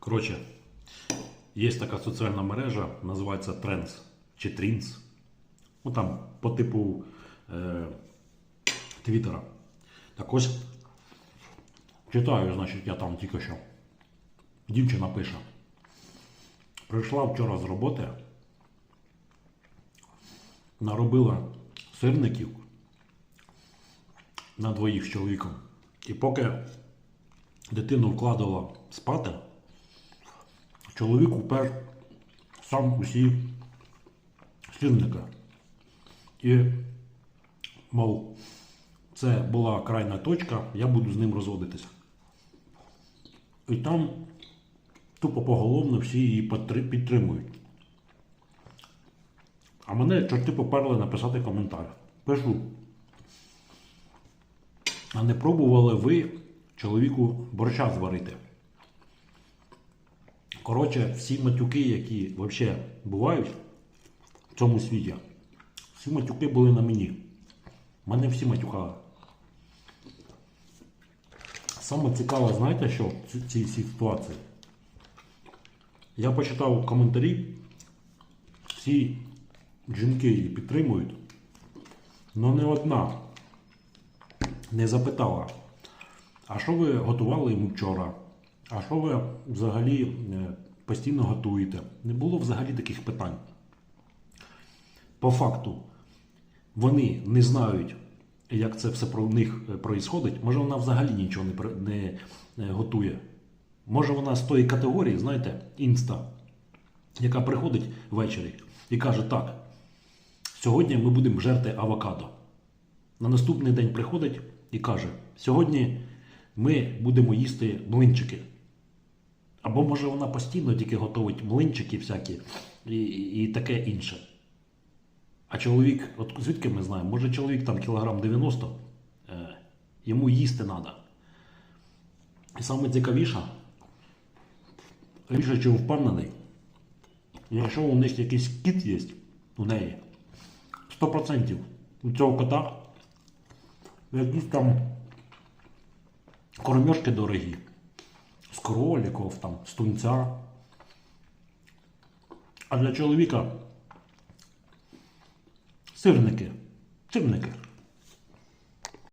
Коротше, є така соціальна мережа, називається Trends чи Трінс. Ну там по типу е, Твіттера. Так ось читаю, значить, я там тільки що. Дівчина пише. Прийшла вчора з роботи, наробила сирників на двоїх з чоловіком. І поки дитину вкладала спати, чоловік упер сам усі сирники. І, мов, це була крайня точка, я буду з ним розводитися. І там тупо поголовно всі її підтримують. А мене чорти поперли написати коментар. Пишу. А не пробували ви чоловіку борща зварити? Коротше, всі матюки, які взагалі бувають в цьому світі, всі матюки були на мені. Мене всі матюкали. Саме цікаве, знаєте, що в цій ситуації? Я почитав коментарі, всі жінки її підтримують, але не одна не запитала, а що ви готували йому вчора? А що ви взагалі е, постійно готуєте? Не було взагалі таких питань. По факту, вони не знають, як це все про них відбувається. Може, вона взагалі нічого не, не е, готує. Може, вона з тої категорії, знаєте, інста, яка приходить ввечері і каже: так, сьогодні ми будемо жерти авокадо. На наступний день приходить і каже: сьогодні ми будемо їсти млинчики. Або може вона постійно тільки готовить млинчики всякі і, і таке інше. А чоловік, от звідки ми знаємо, може чоловік там кілограм 90, е, йому їсти треба. І саме цікавіше, більше чим впевнений, якщо у них якийсь кіт є, у неї, 100% у цього кота якісь там кормежки дорогі. З там, з тунця. А для чоловіка сирники. Сирники.